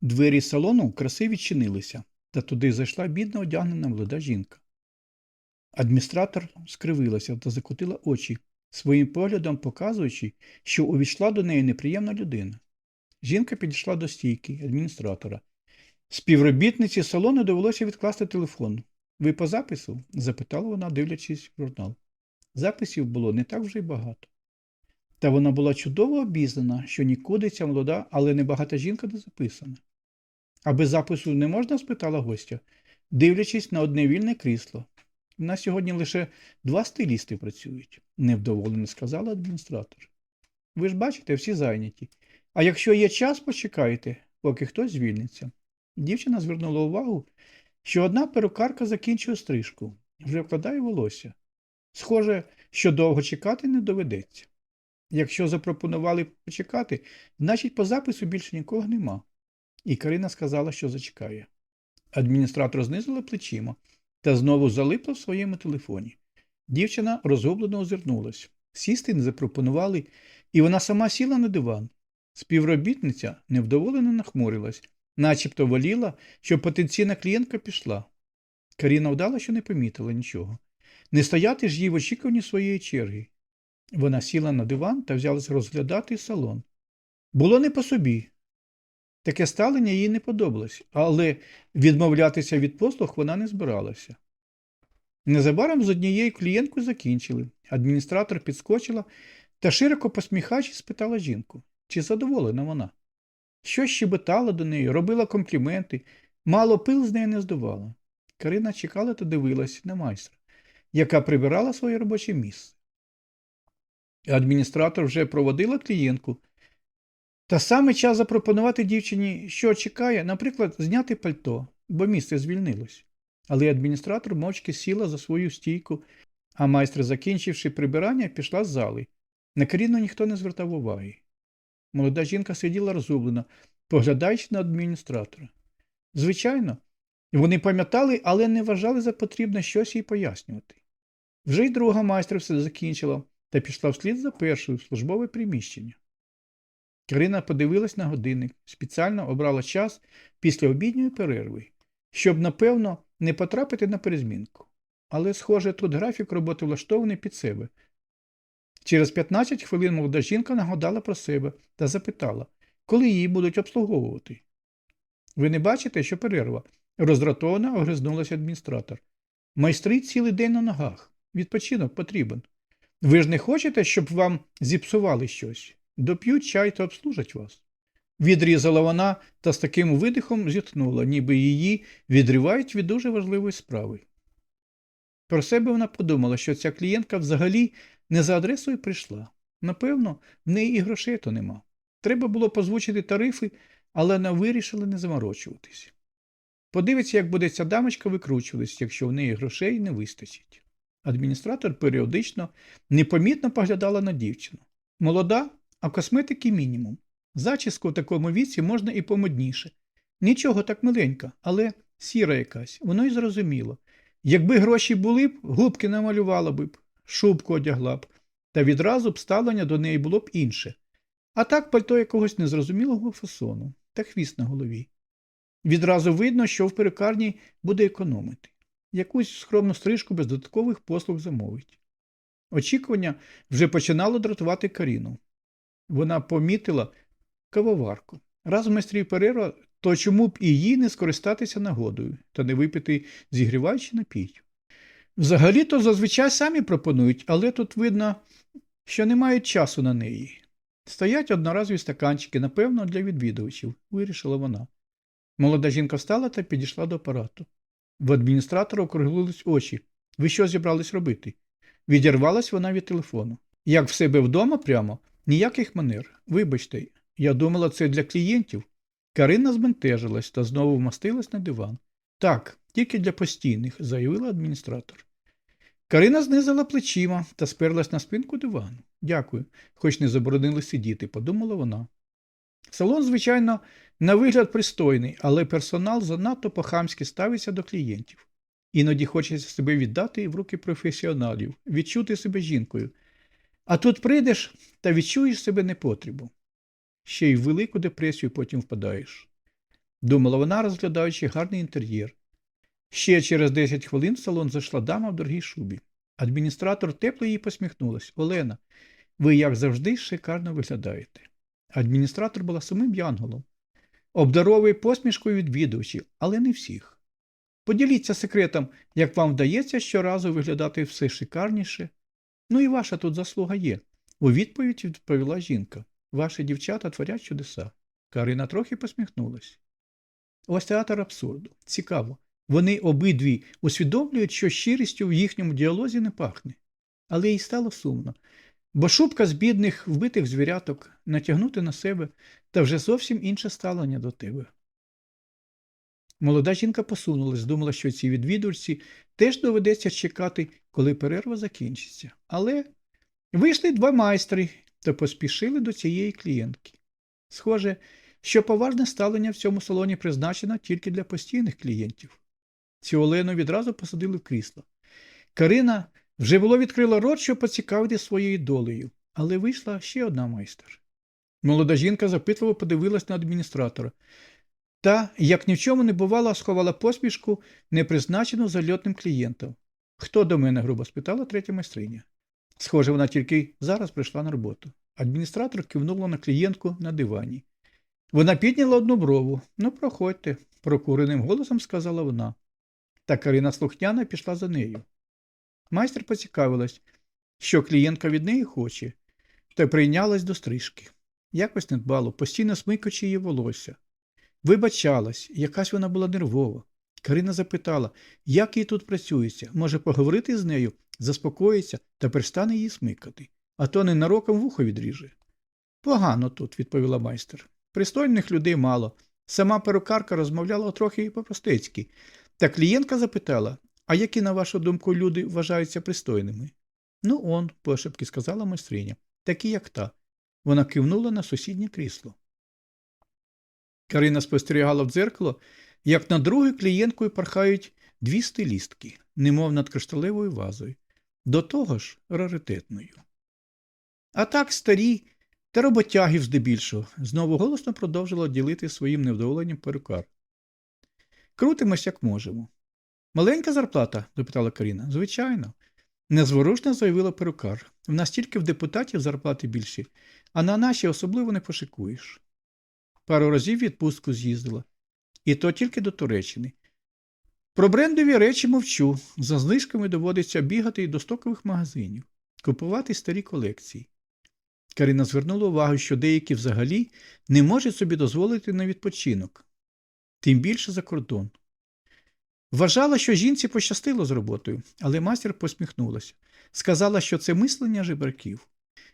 Двері салону краси відчинилися, та туди зайшла бідно одягнена молода жінка. Адміністратор скривилася та закотила очі, своїм поглядом показуючи, що увійшла до неї неприємна людина. Жінка підійшла до стійки адміністратора. Співробітниці салону довелося відкласти телефон. Ви по запису? запитала вона, дивлячись в журнал. Записів було не так вже й багато. Та вона була чудово обізнана, що нікуди ця молода, але небагата жінка не записана. А без запису не можна? спитала гостя, дивлячись на одне вільне крісло. У нас сьогодні лише два стилісти працюють, невдоволено сказала адміністратор. Ви ж бачите, всі зайняті. А якщо є час, почекайте, поки хтось звільниться. Дівчина звернула увагу, що одна перукарка закінчує стрижку, вже вкладає волосся. Схоже, що довго чекати не доведеться. Якщо запропонували почекати, значить по запису більше нікого нема. І Карина сказала, що зачекає. Адміністратор знизила плечима та знову залипла в своєму телефоні. Дівчина розгублено озирнулась. Сісти не запропонували, і вона сама сіла на диван. Співробітниця невдоволено нахмурилась, начебто воліла, що потенційна клієнтка пішла. Каріна вдала, що не помітила нічого. Не стояти ж їй в очікуванні своєї черги. Вона сіла на диван та взялась розглядати салон. Було не по собі. Таке ставлення їй не подобалось, але відмовлятися від послуг вона не збиралася. Незабаром з однією клієнткою закінчили. Адміністратор підскочила та, широко посміхаючись, спитала жінку, чи задоволена вона. Щось щебетала до неї, робила компліменти, мало пил з неї не здувала. Карина чекала та дивилась на майстра, яка прибирала своє робоче місце. Адміністратор вже проводила клієнтку. Та саме час запропонувати дівчині, що чекає, наприклад, зняти пальто, бо місце звільнилось. Але адміністратор мовчки сіла за свою стійку, а майстер, закінчивши прибирання, пішла з зали. На Каріну ніхто не звертав уваги. Молода жінка сиділа розгублена, поглядаючи на адміністратора. Звичайно, вони пам'ятали, але не вважали за потрібне щось їй пояснювати. Вже й друга майстер все закінчила та пішла вслід за першою в службове приміщення. Карина подивилась на годинник, спеціально обрала час після обідньої перерви, щоб, напевно, не потрапити на перезмінку. Але, схоже, тут графік роботи влаштований під себе. Через 15 хвилин молода жінка нагадала про себе та запитала, коли її будуть обслуговувати. Ви не бачите, що перерва? Роздратовано огризнулася адміністратор. Майстри цілий день на ногах. Відпочинок потрібен. Ви ж не хочете, щоб вам зіпсували щось? Доп'ють чай та обслужать вас. Відрізала вона та з таким видихом зітхнула, ніби її відривають від дуже важливої справи. Про себе вона подумала, що ця клієнтка взагалі не за адресою прийшла. Напевно, в неї і грошей то нема. Треба було позвучити тарифи, але вона вирішила не заморочуватись. Подивиться, як буде ця дамочка викручуватись, якщо в неї грошей не вистачить. Адміністратор періодично непомітно поглядала на дівчину. Молода, а косметики мінімум. Зачіску в такому віці можна і помодніше. Нічого так миленька, але сіра якась, воно й зрозуміло. Якби гроші були б, губки намалювала б, шубку одягла б, та відразу б ставлення до неї було б інше. А так пальто якогось незрозумілого фасону та хвіст на голові. Відразу видно, що в перукарні буде економити. Якусь скромну стрижку без додаткових послуг замовить. Очікування вже починало дратувати Каріну. Вона помітила кавоварку. Раз майстрів перерва, то чому б і їй не скористатися нагодою та не випити зігріваючий напій? Взагалі-то зазвичай самі пропонують, але тут видно, що не мають часу на неї. Стоять одноразові стаканчики, напевно, для відвідувачів, вирішила вона. Молода жінка встала та підійшла до апарату. В адміністратора округлились очі. Ви що зібрались робити? Відірвалась вона від телефону. Як в себе вдома прямо, ніяких манер. Вибачте, я думала, це для клієнтів. Карина збентежилась та знову вмостилась на диван. Так, тільки для постійних, заявила адміністратор. Карина знизила плечима та сперлась на спинку дивану. Дякую, хоч не заборонили сидіти, подумала вона. Салон, звичайно, на вигляд пристойний, але персонал занадто по-хамськи ставиться до клієнтів. Іноді хочеться себе віддати в руки професіоналів, відчути себе жінкою. А тут прийдеш та відчуєш себе непотрібу. Ще й в велику депресію потім впадаєш. думала вона, розглядаючи гарний інтер'єр. Ще через 10 хвилин в салон зайшла дама в дорогій шубі. Адміністратор тепло їй посміхнулась. Олена, ви, як завжди, шикарно виглядаєте. Адміністратор була самим янголом. Обдаровує посмішкою відвідувачів, але не всіх. Поділіться секретом, як вам вдається щоразу виглядати все шикарніше. Ну і ваша тут заслуга є. У відповідь відповіла жінка. Ваші дівчата творять чудеса. Карина трохи посміхнулась. Ось театр абсурду. Цікаво. Вони обидві усвідомлюють, що щирістю в їхньому діалозі не пахне. Але їй стало сумно, бо шубка з бідних вбитих звіряток натягнути на себе та вже зовсім інше ставлення до тебе. Молода жінка посунулась, думала, що цій відвідувачці теж доведеться чекати, коли перерва закінчиться. Але вийшли два майстри та поспішили до цієї клієнтки. Схоже, що поважне ставлення в цьому салоні призначено тільки для постійних клієнтів. Цю Олену відразу посадили в крісло. Карина вже було відкрила рот, щоб поцікавити своєю долею, але вийшла ще одна майстер. Молода жінка запитливо подивилась на адміністратора та, як ні в чому не бувало, сховала посмішку, не призначену зальотним клієнтом. Хто до мене? грубо спитала третя майстриня. Схоже, вона тільки зараз прийшла на роботу. Адміністратор кивнула на клієнтку на дивані. Вона підняла одну брову. Ну, проходьте, прокуреним голосом сказала вона. Та Карина слухняна пішла за нею. Майстер поцікавилась, що клієнтка від неї хоче, та прийнялась до стрижки. Якось недбало, постійно смикаючи її волосся. Вибачалась, якась вона була нервова. Карина запитала, як їй тут працюється, може поговорити з нею, заспокоїться та перестане її смикати, а то ненароком вухо відріже. Погано тут, відповіла майстер. Пристойних людей мало. Сама перукарка розмовляла трохи по-простецьки, та клієнтка запитала, а які, на вашу думку, люди вважаються пристойними? Ну, он, пошепки сказала майстриня, такі, як та. Вона кивнула на сусіднє крісло. Карина спостерігала в дзеркало, як над другою клієнткою пархають дві стилістки, немов над кришталевою вазою, до того ж раритетною. А так старі та роботягів здебільшого, знову голосно продовжила ділити своїм невдоволенням перукар. Крутимось, як можемо. Маленька зарплата? допитала Каріна. Звичайно. Незворушно заявила перукар. В нас тільки в депутатів зарплати більші, а на наші особливо не пошикуєш. Пару разів відпустку з'їздила. І то тільки до Туреччини. Про брендові речі мовчу. За знижками доводиться бігати і до стокових магазинів, купувати старі колекції. Карина звернула увагу, що деякі взагалі не можуть собі дозволити на відпочинок, тим більше за кордон. Вважала, що жінці пощастило з роботою, але мастер посміхнулася. Сказала, що це мислення жебраків.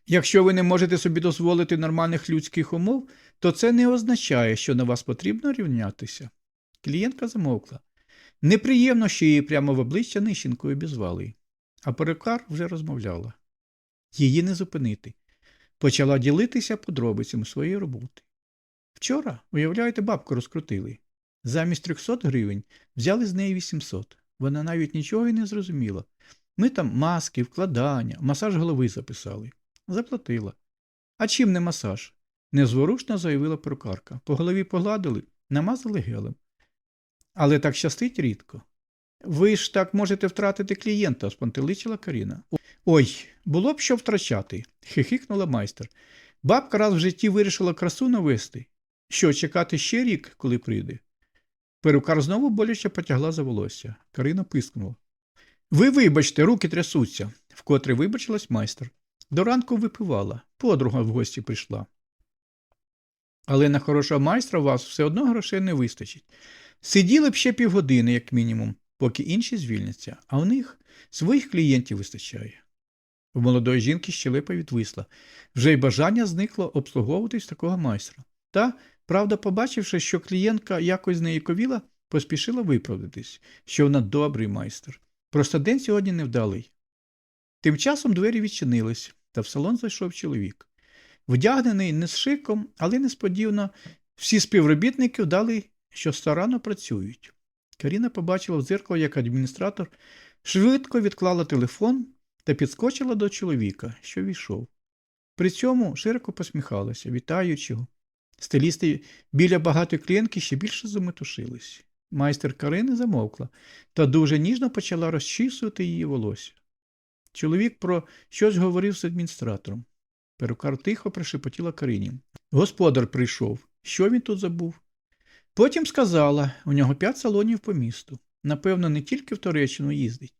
Якщо ви не можете собі дозволити нормальних людських умов, то це не означає, що на вас потрібно рівнятися. Клієнтка замовкла. Неприємно, що її прямо в обличчя нищенкою обізвали. А перукар вже розмовляла. Її не зупинити. Почала ділитися подробицями своєї роботи. Вчора, уявляєте, бабку розкрутили. Замість 300 гривень взяли з неї 800. Вона навіть нічого й не зрозуміла. Ми там маски, вкладання, масаж голови записали. Заплатила. А чим не масаж? Незворушно заявила перукарка. По голові погладили, намазали гелем. Але так щастить рідко. Ви ж так можете втратити клієнта, спантеличила Каріна. Ой, було б що втрачати, хихикнула майстер. Бабка раз в житті вирішила красу навести. Що, чекати ще рік, коли прийде? Перукар знову боляче потягла за волосся. Карина пискнула. Ви вибачте, руки трясуться, вкотре вибачилась майстер. До ранку випивала, подруга в гості прийшла. Але на хорошого майстра вас все одно грошей не вистачить. Сиділи б ще півгодини, як мінімум, поки інші звільняться, а у них своїх клієнтів вистачає. У молодої жінки щелепа відвисла. Вже й бажання зникло обслуговуватись такого майстра. Та, правда, побачивши, що клієнтка якось знеяковіла, поспішила виправдатись, що вона добрий майстер. Просто день сьогодні невдалий. Тим часом двері відчинились, та в салон зайшов чоловік. Вдягнений не з шиком, але несподівано всі співробітники вдали, що старанно працюють. Каріна побачила в дзеркало, як адміністратор швидко відклала телефон та підскочила до чоловіка, що війшов. При цьому широко посміхалася, вітаючи його. Стилісти біля багатої клієнтки ще більше заметушились. Майстер Карини замовкла та дуже ніжно почала розчісувати її волосся. Чоловік про щось говорив з адміністратором. Перукар тихо прошепотіла Карині. Господар прийшов. Що він тут забув? Потім сказала, у нього п'ять салонів по місту. Напевно, не тільки в Туреччину їздить.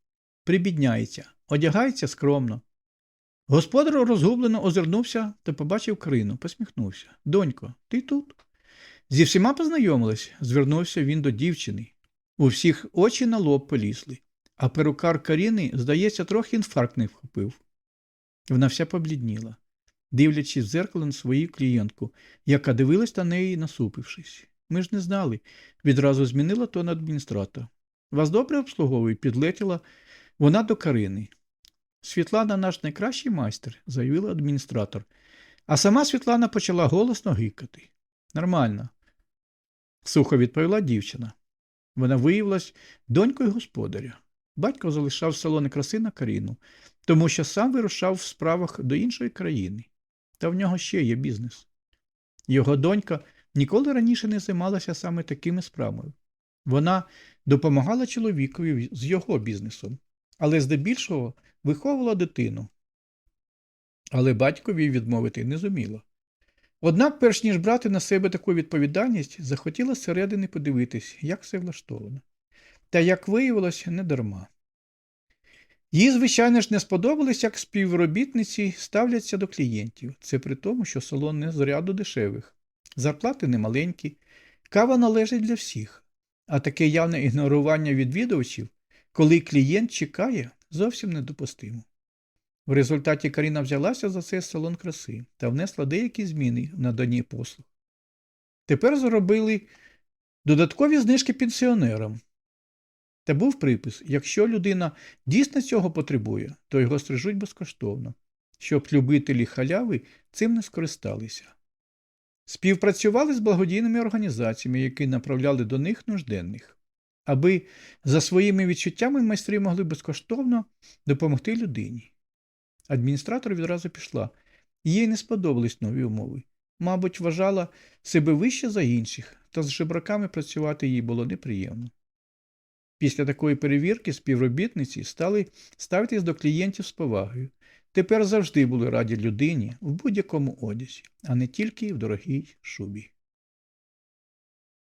Прибідняється, одягається скромно. Господар розгублено озирнувся та побачив Карину, посміхнувся. Донько, ти тут? Зі всіма познайомились, звернувся він до дівчини. У всіх очі на лоб полізли, а перукар Каріни, здається, трохи інфаркт не вхопив. Вона вся поблідніла, дивлячись в зеркало на свою клієнтку, яка дивилась на неї, насупившись. Ми ж не знали, відразу змінила тон адміністратора. Вас добре обслуговують, підлетіла вона до Карини. Світлана наш найкращий майстер, заявила адміністратор. А сама Світлана почала голосно гикати. Нормально, сухо відповіла дівчина. Вона виявилась донькою господаря. Батько залишав салони краси на Каріну, тому що сам вирушав в справах до іншої країни. Та в нього ще є бізнес. Його донька ніколи раніше не займалася саме такими справами. Вона допомагала чоловікові з його бізнесом, але здебільшого виховувала дитину. Але батькові відмовити не зуміла. Однак, перш ніж брати на себе таку відповідальність, захотіла зсередини подивитись, як все влаштовано. Та, як виявилось, не дарма. Їй, звичайно ж, не сподобалось, як співробітниці ставляться до клієнтів. Це при тому, що салон не з ряду дешевих, зарплати немаленькі, кава належить для всіх, а таке явне ігнорування відвідувачів, коли клієнт чекає, зовсім недопустимо. В результаті Каріна взялася за цей салон краси та внесла деякі зміни в наданні послуг. Тепер заробили додаткові знижки пенсіонерам. Та був припис: якщо людина дійсно цього потребує, то його стрижуть безкоштовно, щоб любителі халяви цим не скористалися. Співпрацювали з благодійними організаціями, які направляли до них нужденних, аби за своїми відчуттями майстри могли безкоштовно допомогти людині. Адміністратор відразу пішла, їй не сподобались нові умови. Мабуть, вважала себе вище за інших, та з жебраками працювати їй було неприємно. Після такої перевірки співробітниці стали ставитись до клієнтів з повагою. Тепер завжди були раді людині в будь-якому одязі, а не тільки в дорогій шубі.